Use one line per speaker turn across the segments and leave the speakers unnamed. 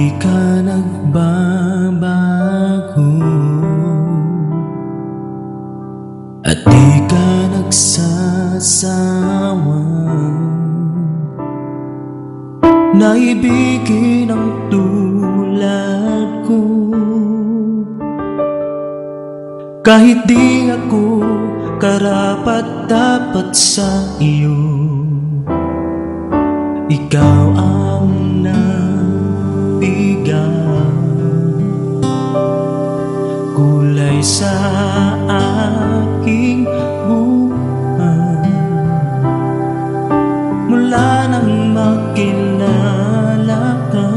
Hindi ka nagbabago. At di ka nagsasawa. Naibigin ang tulad ko. Kahit di ako karapat dapat sa iyo Ikaw ang nabigay Kulay sa aking buhay. Mula nang makilala ka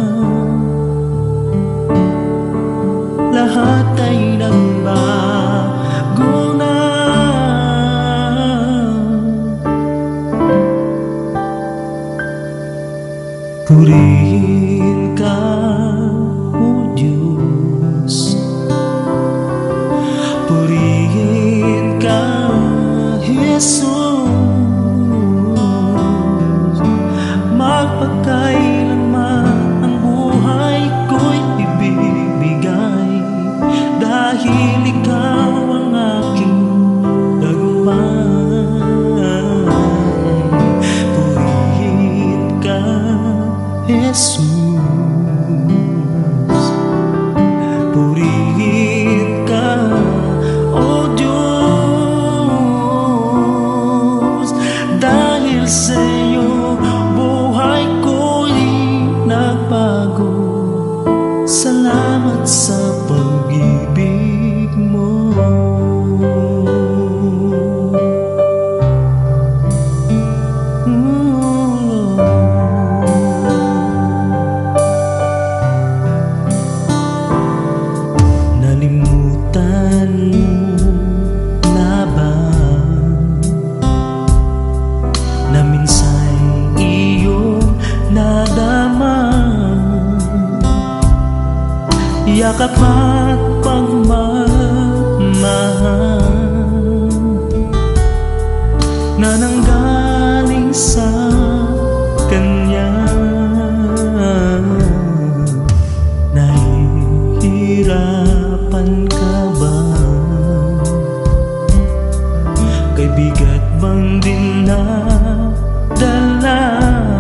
Lahat Salamat sa pag-ibig Yakap at pagmamahal Na sa Kanya. Nahihirapan ka ba? Kay bigat bang din na dala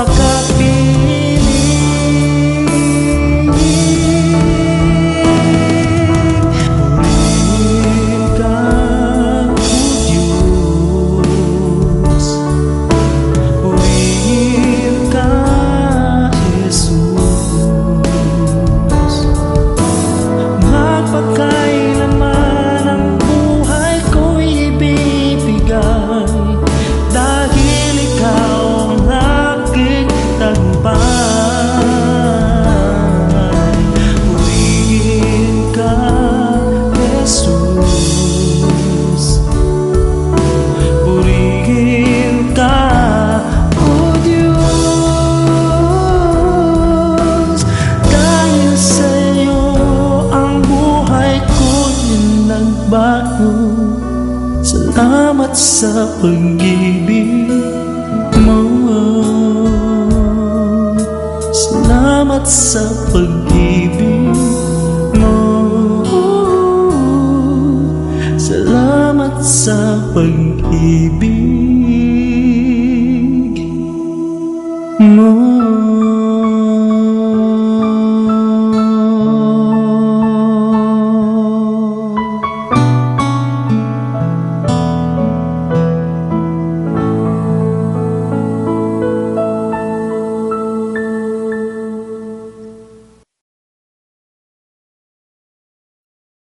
apakah bako Salamat sa pag-ibig mo. Salamat sa pag-ibig mo. Salamat sa pag-ibig mo.